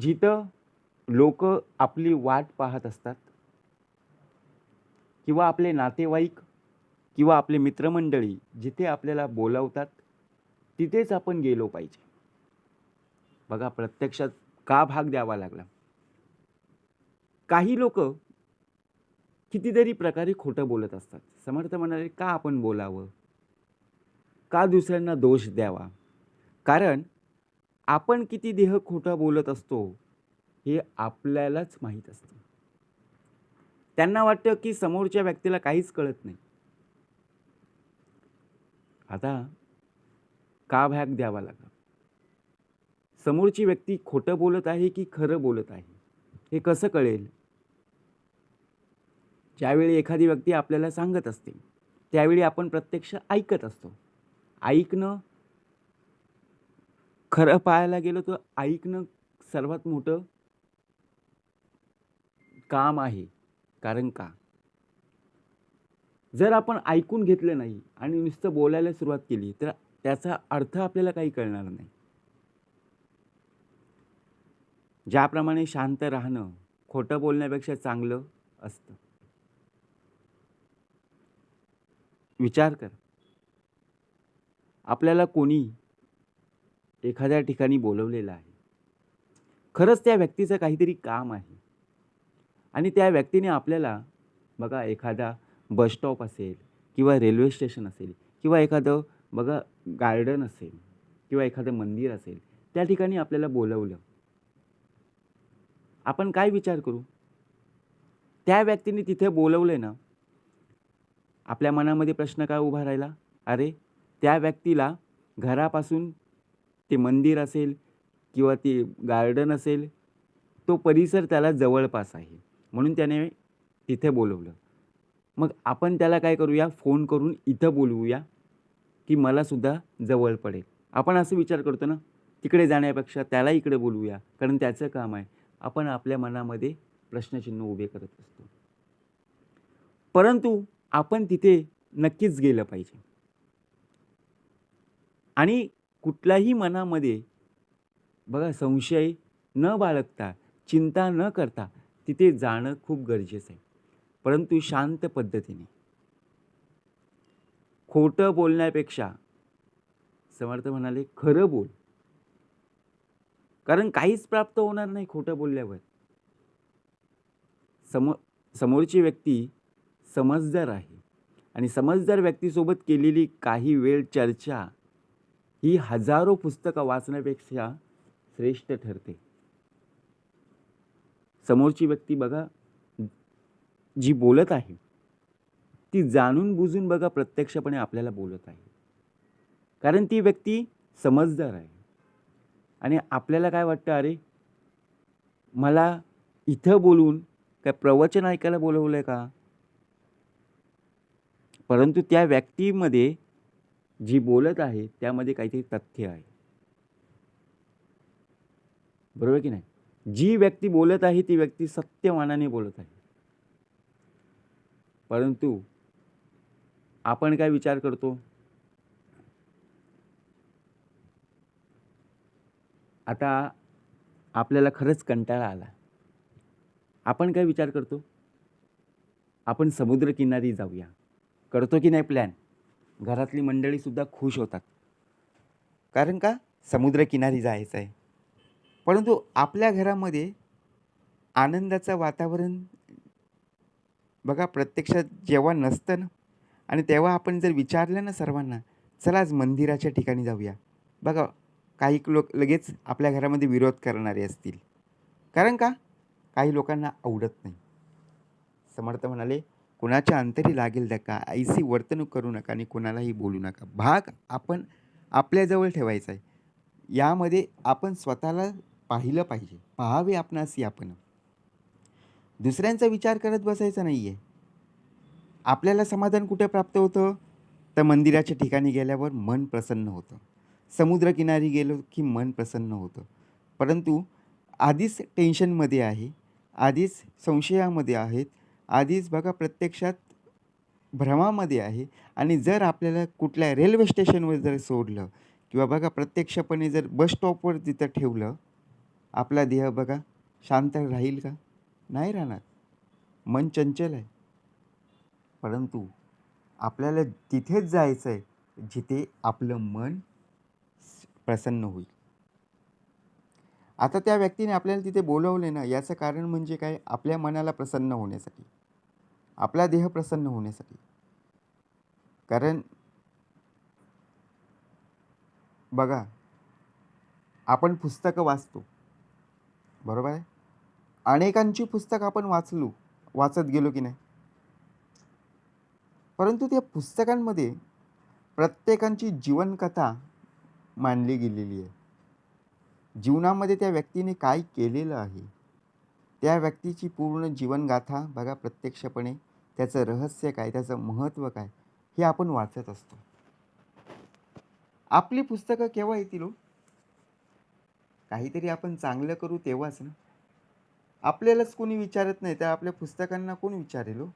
जिथं लोक आपली वाट पाहत असतात किंवा आपले नातेवाईक किंवा आपले मित्रमंडळी जिथे आपल्याला बोलावतात तिथेच आपण गेलो पाहिजे. बघा प्रत्यक्षात का भाग द्यावा लागला? काही लोक कितीतरी प्रकारे खोटं बोलत असतात. समर्थ म्हणाले का आपण बोलावं? का दुसऱ्यांना दोष द्यावा? कारण आपण किती देह खोटं बोलत असतो हे आपल्यालाच माहीत असतं. त्यांना वाटतं की समोरच्या व्यक्तीला काहीच कळत नाही. आता का भाग द्यावा लागला? समोरची व्यक्ती खोटं बोलत आहे की खरं बोलत आहे? हे कसं कळेल? ज्यावेळी एखादी व्यक्ती आपल्याला सांगत असते त्यावेळी आपण प्रत्यक्ष ऐकत असतो. ऐकणं खरं पाहायला गेलं तर ऐकणं सर्वात मोठं काम आहे. कारण का? जर आपण ऐकून घेतलं नाही आणि नुसतं बोलायला सुरुवात केली तर त्याचा अर्थ आपल्याला काही कळणार नाही. ज्याप्रमाणे शांत राहणं खोटं बोलण्यापेक्षा चांगलं असतं. विचार कर. आपल्याला कोणी एखाद्या ठिकाणी बोलवलेलं आहे. खरंच त्या व्यक्तीचं काहीतरी काम आहे. आणि त्या व्यक्तीने आपल्याला बघा एखादा बसस्टॉप असेल किंवा रेल्वे स्टेशन असेल किंवा एखादं बघा गार्डन असेल किंवा एखादं मंदिर असेल त्या ठिकाणी आपल्याला बोलवलं. आपण काय विचार करू? त्या व्यक्तीने तिथे बोलवले ना आपल्या मनामध्ये प्रश्न काय उभा राहिला? अरे त्या व्यक्तीला घरापासून ते मंदिर असेल किंवा ते गार्डन असेल तो परिसर त्याला जवळपास आहे. म्हणून त्याने तिथे बोलवलं. मग आपण त्याला काय करूया? फोन करून इथं बोलवूया की मलासुद्धा जवळ पडेल. आपण असं विचार करतो ना तिकडे जाण्यापेक्षा त्याला इकडे बोलवूया कारण त्याचं काम आहे. आपण आपल्या मनामध्ये प्रश्नचिन्ह उभे करत असतो. परंतु आपण तिथे नक्कीच गेलं पाहिजे. आणि कुठल्याही मनामध्ये बघा संशय न बाळगता चिंता न करता तिथे जाणं खूप गरजेचं आहे. परंतु शांत पद्धतीने. खोटं बोलण्यापेक्षा समर्थ म्हणाले खरं बोल. कारण काहीच प्राप्त होणार नाही खोटं बोलल्यावर. समो समोरची व्यक्ती समजदार आहे. आणि समजदार व्यक्तीसोबत केलेली काही वेळ चर्चा ही हजारो पुस्तकं वाचण्यापेक्षा श्रेष्ठ ठरते. समोरची व्यक्ती बघा जी बोलत आहे ती जाणून बुजून बघा प्रत्यक्षपणे आपल्याला बोलत आहे. कारण ती व्यक्ती समजदार आहे. आणि आपल्याला काय वाटतं अरे मला इथं बोलून काय प्रवचन ऐकायला बोलवलं आहे का? परंतु त्या व्यक्तीमध्ये जी बोलत आहे त्यामध्ये काहीतरी तथ्य आहे. बरोबर की नाही? जी व्यक्ती बोलत आहे ती व्यक्ती सत्यमानाने बोलत आहे. परंतु आपण काय विचार करतो? आता आपल्याला खरंच कंटाळा आला. आपण काय विचार करतो? आपण समुद्रकिनारी जाऊया. करतो की नाही प्लॅन घरातली मंडळीसुद्धा खुश होतात. कारण का? समुद्रकिनारी जायचं आहे. परंतु आपल्या घरामध्ये आनंदाचं वातावरण बघा प्रत्यक्षात जेव्हा नसतं ना आणि तेव्हा आपण जर विचारलं ना सर्वांना चला आज मंदिराच्या ठिकाणी जाऊया. बघा काही लोक लगेच आपल्या घरामध्ये विरोध करणारे असतील. कारण का? काही लोकांना आवडत नाही. समर्थ म्हणाले कुणाच्या अंतरी लागेल धक्का ऐसी वर्तणूक करू नका आणि कुणालाही बोलू नका. भाग आपण आपल्याजवळ ठेवायचा आहे. यामध्ये आपण स्वतःला पाहिलं पाहिजे. पाहावे आपणासी आपण. दुसऱ्यांचा विचार करत बसायचा नाही आहे आपल्याला समाधान कुठे प्राप्त होतं? तर मंदिराच्या ठिकाणी गेल्यावर मन प्रसन्न होतं. समुद्रकिनारी गेलो की मन प्रसन्न होतं. परंतु आधीच टेन्शनमध्ये आहे. आधीच संशयामध्ये आहेत. आधीच बघा प्रत्यक्षात भ्रमामध्ये आहे. आणि जर आपल्याला कुठल्या रेल्वे स्टेशनवर जर सोडलं किंवा बघा प्रत्यक्षपणे जर बस स्टॉपवर तिथं ठेवलं आपला देह बघा शांत राहील का? नाही राहणार. मन चंचल आहे. परंतु आपल्याला तिथेच जायचं आहे जिथे आपलं मन प्रसन्न होईल. आता त्या व्यक्तीने आपल्याला तिथे बोलवले ना याचं कारण म्हणजे काय? आपल्या मनाला प्रसन्न होण्यासाठी. आपला देह प्रसन्न होण्यासाठी. कारण बघा आपण पुस्तकं वाचतो. बरोबर आहे? अनेकांची पुस्तकं आपण वाचलो वाचत गेलो की नाही? परंतु त्या पुस्तकांमध्ये प्रत्येकांची जीवनकथा मांडली गेलेली आहे. जीवनामध्ये त्या व्यक्तीने काय केलेलं आहे? त्या व्यक्तीची पूर्ण जीवनगाथा बघा प्रत्यक्षपणे. त्याचं रहस्य काय? त्याचं महत्त्व काय? हे आपण वाचत असतो. आपली पुस्तकं केव्हा येतील हो? काहीतरी आपण चांगलं करू तेव्हाच ना. आपल्यालाच कोणी विचारत नाही तर आपल्या पुस्तकांना कोण विचारेल हो?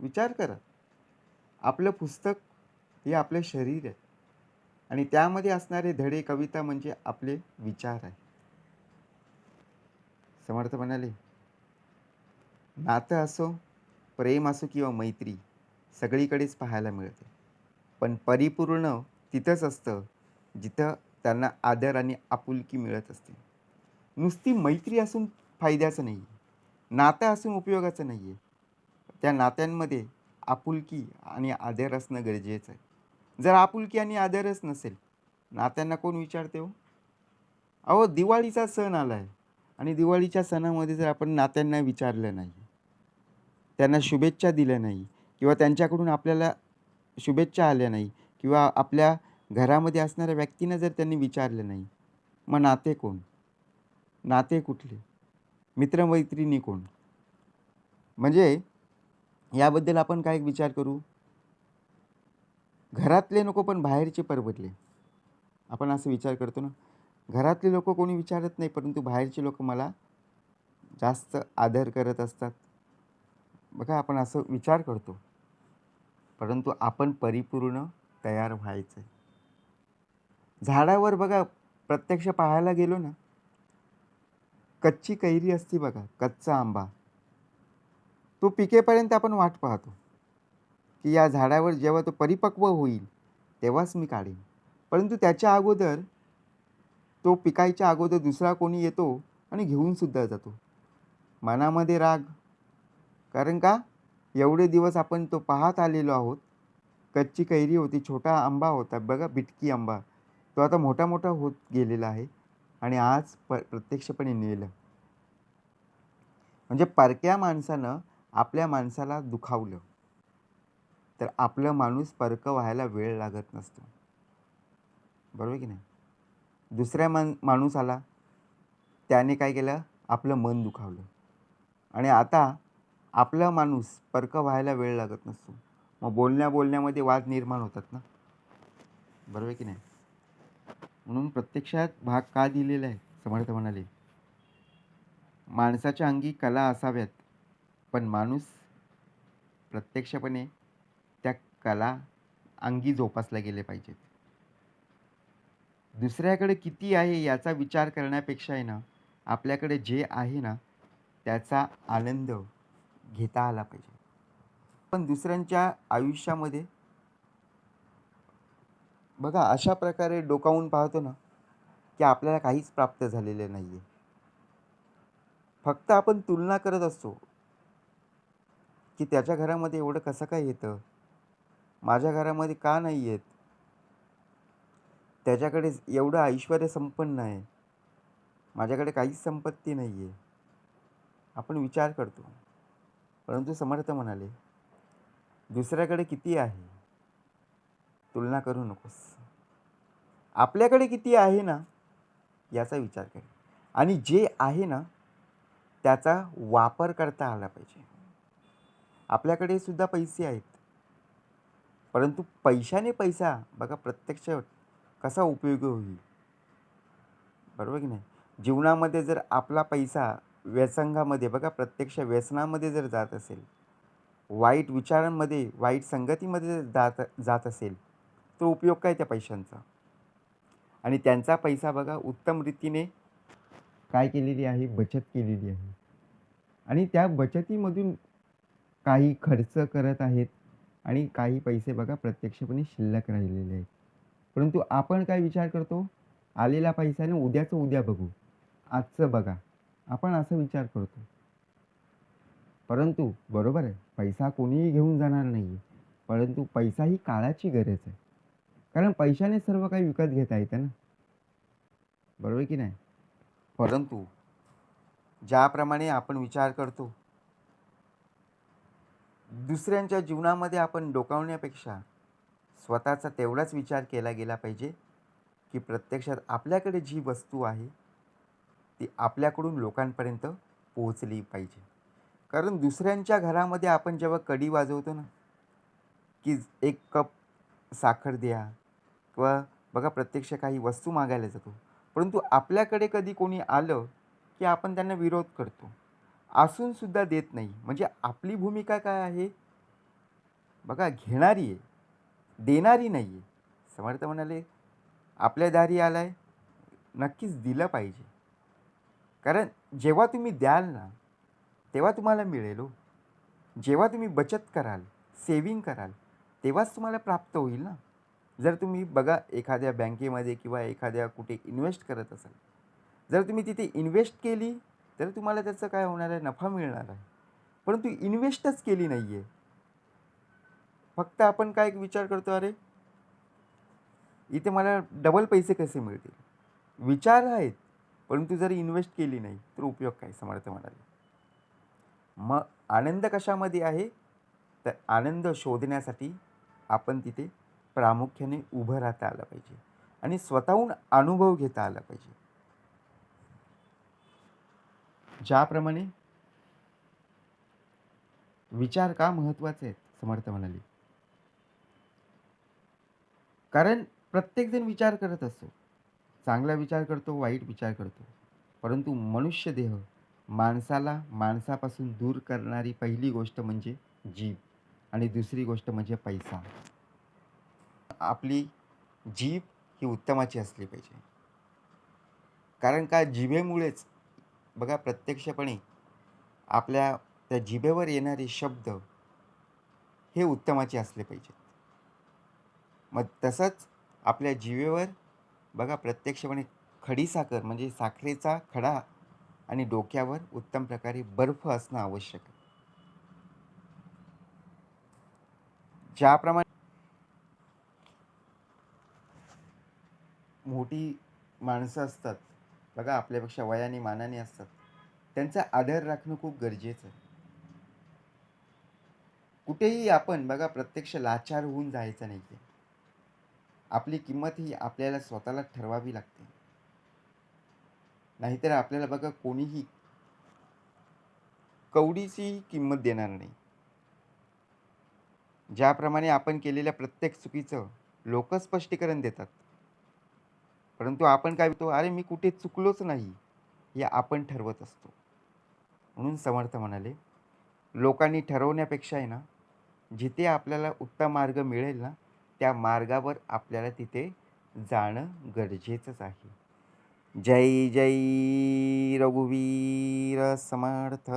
विचार करा. आपलं पुस्तक हे आपलं शरीर आहे. आणि त्यामध्ये असणारे धडे कविता म्हणजे आपले विचार आहे. समर्थ म्हणाले नातं असो प्रेम असो किंवा मैत्री सगळीकडेच पाहायला मिळते. पण परिपूर्ण तिथंच असतं जिथं त्यांना आदर आणि आपुलकी मिळत असते. नुसती मैत्री असून फायद्याचं नाही आहे नातं असून उपयोगाचं नाही आहे त्या नात्यांमध्ये आपुलकी आणि आदर असणं गरजेचं आहे. जर आपुलकी आणि आदरच नसेल नात्यांना कोण विचारते हो? अहो दिवाळीचा सण आला आहे आणि दिवाळीच्या सणामध्ये जर आपण नात्यांना विचारलं नाही त्यांना शुभेच्छा दिल्या नाही किंवा त्यांच्याकडून आपल्याला शुभेच्छा आल्या नाही किंवा आपल्या घरामध्ये असणाऱ्या व्यक्तीनं जर त्यांनी विचारलं नाही मग नाते कोण? नाते कुठले? मित्रमैत्रिणी कोण? म्हणजे याबद्दल आपण काय विचार करू? घरातले नको पण बाहेरचे परवडले. आपण असं विचार करतो ना? घरातले लोक कोणी विचारत नाही परंतु बाहेरचे लोक मला जास्त आदर करत असतात. बघा आपण असं विचार करतो. परंतु आपण परिपूर्ण तयार व्हायचं झाडावर बघा प्रत्यक्ष पाहायला गेलो ना कच्ची कैरी असती बघा कच्चा आंबा. तो पिकेपर्यंत आपण वाट पाहतो की या झाडावर जेव्हा तो परिपक्व होईल तेव्हाच मी काढेन. परंतु त्याच्या अगोदर तो पिकायच्या अगोदर दुसरा कोणी येतो आणि घेऊनसुद्धा जातो. मनामध्ये राग. कारण का? एवढे दिवस आपण तो पाहत आलेलो आहोत. कच्ची कैरी होती छोटा आंबा होता. बघा बिटकी आंबा. तो आता मोठा मोठा होत गेलेला आहे आणि आज प प्रत्यक्षपणे नेलं. म्हणजे परक्या माणसानं आपल्या माणसाला दुखावलं. तर आपलं माणूस परकं व्हायला वेळ लागत नसतो. बरोबर की नाही? दुसऱ्या मान माणूस आला त्याने काय केलं? आपलं मन दुखावलं. आणि आता आपला माणूस परकं व्हायला वेळ लागत नसतो. मग बोलण्या बोलण्यामध्ये वाद निर्माण होतात ना? बरोबर की नाही? म्हणून प्रत्यक्षात भाग का दिलेला आहे? समर्थ म्हणाले. माणसाच्या अंगी कला असाव्यात पण माणूस प्रत्यक्षपणे त्या कला अंगी जोपासल्या गेले पाहिजेत. दुसऱ्याकडे किती आहे याचा विचार करण्यापेक्षा आहे ना आपल्याकडे जे आहे ना त्याचा आनंद घेता आला पाहिजे. पण दुसऱ्यांच्या आयुष्यामध्ये? बघा अशा प्रकारे डोकावून पाहतो ना की आपल्याला काहीच प्राप्त झालेलं नाही आहे फक्त आपण तुलना करत असतो की त्याच्या घरामध्ये एवढं कसं काय येतं? माझ्या घरामध्ये का नाही येत? त्याच्याकडे एवढं ऐश्वर संपन्न आहे. माझ्याकडे काहीच संपत्ती नाही आहे आपण विचार करतो. परंतु समर्थ म्हणाले दुसऱ्याकडे किती आहे? तुलना करू नकोस. आपल्याकडे किती आहे ना? याचा विचार कर आणि जे आहे ना त्याचा वापर करता आला पाहिजे. आपल्याकडे सुद्धा पैसे आहेत. परंतु पैशाने पैसा बघा प्रत्यक्ष कसा उपयोगी होईल? बरोबर की नाही? जीवनामध्ये जर आपला पैसा व्यसंगामध्ये बघा प्रत्यक्ष व्यसनामध्ये जर जात असेल वाईट विचारांमध्ये वाईट संगतीमध्ये जर जात जात असेल तर उपयोग काय त्या पैशांचा? आणि त्यांचा पैसा बघा उत्तम रीतीने काय केलेली आहे? बचत केलेली आहे. आणि त्या बचतीमधून काही खर्च करत आहेत आणि काही पैसे बघा प्रत्यक्षपणे शिल्लक राहिलेले आहेत. परंतु आपण काय विचार करतो? आलेला पैशाने उद्याचं उद्या बघू. आजचं बघा. आपण असा विचार करतो. परंतु बरोबर आहे. पैसा कोणीही घेऊन जाणार नाही आहे परंतु पैसा ही काळाची गरज आहे. कारण पैशाने सर्व काही विकत घेता येतं ना? बरोबर की नाही? परंतु ज्याप्रमाणे आपण विचार करतो दुसऱ्यांच्या जीवनामध्ये आपण डोकावण्यापेक्षा स्वतःचा तेवढाच विचार केला गेला पाहिजे की प्रत्यक्षात आपल्याकडे जी वस्तू आहे ती आपल्याकडून लोकांपर्यंत पोहोचली पाहिजे. कारण दुसऱ्यांच्या घरामध्ये आपण जेव्हा कडी वाजवतो ना की एक कप साखर द्या किंवा बघा प्रत्यक्ष काही वस्तू मागायला जातो परंतु आपल्याकडे कधी कोणी आलं की आपण त्यांना विरोध करतो. असूनसुद्धा देत नाही. म्हणजे आपली भूमिका काय आहे? बघा घेणारी आहे. देणारी नाही आहे समर्थ म्हणाले आपल्या दारी आलाय नक्कीच दिलं पाहिजे. कारण जेव्हा तुम्ही द्याल ना तेव्हा तुम्हाला मिळेल हो. जेव्हा तुम्ही बचत कराल सेविंग कराल तेव्हाच तुम्हाला प्राप्त होईल ना. जर तुम्ही बघा एखाद्या बँकेमध्ये किंवा एखाद्या कुठे इन्व्हेस्ट करत असाल जर तुम्ही तिथे इन्व्हेस्ट केली तर तुम्हाला त्याचं काय होणार आहे? नफा मिळणार आहे. परंतु इन्व्हेस्टच केली नाही आहे फक्त आपण काय विचार करतो अरे इथे मला डबल पैसे कसे मिळतील? विचार आहेत परंतु जर इन्व्हेस्ट केली नाही तर उपयोग काय? समर्थ म्हणाले. मग आनंद कशामध्ये आहे? तर आनंद शोधण्यासाठी आपण तिथे प्रामुख्याने उभं राहता आलं पाहिजे आणि स्वतःहून अनुभव घेता आला पाहिजे. ज्याप्रमाणे विचार का महत्त्वाचे आहेत? समर्थ म्हणाले. कारण प्रत्येकजण विचार करत असतो. चांगला विचार करतो वाईट विचार करतो. परंतु मनुष्य देह माणसाला माणसापासून दूर करणारी पहिली गोष्ट म्हणजे जीभ आणि दुसरी गोष्ट म्हणजे पैसा. आपली जीभ ही उत्तमाची असली पाहिजे. कारण का? जिभेमुळेच बघा प्रत्यक्षपणे आपल्या त्या जिभेवर येणारे शब्द हे उत्तमाचे असले पाहिजेत. मग तसंच आपल्या जिभेवर बघा प्रत्यक्षपणे खडीसाखर म्हणजे साखरेचा खडा आणि डोक्यावर उत्तम प्रकारे बर्फ असणं आवश्यक आहे. ज्याप्रमाणे मोठी माणसं असतात बघा आपल्यापेक्षा वयाने मानाने असतात त्यांचा आदर राखणं खूप गरजेचं आहे. कुठेही आपण बघा प्रत्यक्ष लाचार होऊन जायचं नाही आहे आपली किंमत ही आपल्याला स्वतःला ठरवावी लागते. नाहीतर आपल्याला बघा कोणीही कवडीची किंमत देणार नाही. ज्याप्रमाणे आपण केलेल्या प्रत्येक चुकीचं लोक स्पष्टीकरण देतात. परंतु आपण काय म्हणतो अरे मी कुठे चुकलोच नाही. हे आपण ठरवत असतो. म्हणून समर्थ म्हणाले लोकांनी ठरवण्यापेक्षा आहे ना जिथे आपल्याला उत्तम मार्ग मिळेल ना त्या मार्गावर आपल्याला तिथे जाणं गरजेचंच आहे. जय जय रघुवीर समर्थ!